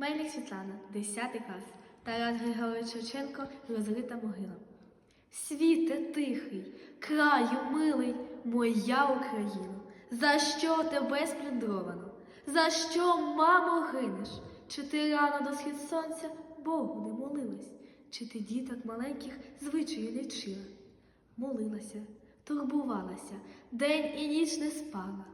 Мельник Світлана, 10 клас. Тарас Григорович Шевченко, розрита могила. Світе тихий, краю милий, моя Україна, за що тебе сплюндровано? За що, мамо, гинеш? Чи ти рано до схід сонця Богу не молилась? Чи ти діток маленьких звичаю не вчила? Молилася, турбувалася, день і ніч не спала,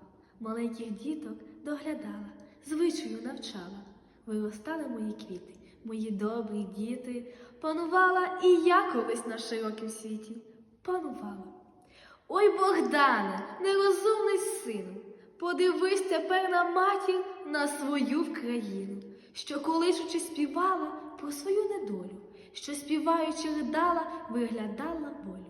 маленьких діток доглядала, звичаю навчала. Виростали мої квіти, мої добрі діти, панувала і я колись на широкім світі. Панувала. Ой, Богдане, нерозумний сину, подивись тепер на матір на свою Вкраїну, що колишучи співала про свою недолю, що співаючи ридала, виглядала болю.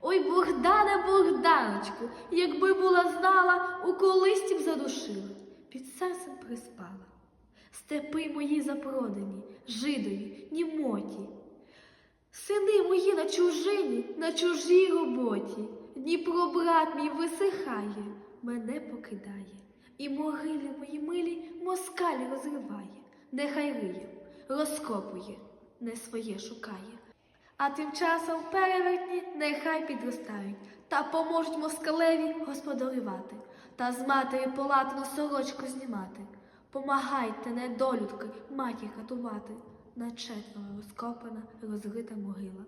Ой, Богдане, Богданочку, якби була знала, у колисті б задушила. Степи мої запродані, жидові, німоті. Сини мої на чужині, на чужій роботі. Дніпро, брат мій висихає, мене покидає. І могилі мої милі москаль розриває, нехай риє, розкопує, не своє шукає. А тим часом перевертні нехай підростають та поможуть москалеві господарювати та з матері полатну сорочку знімати. Помагайте, недолюдки, матір катувати. На четверо розкопана, розрита могила.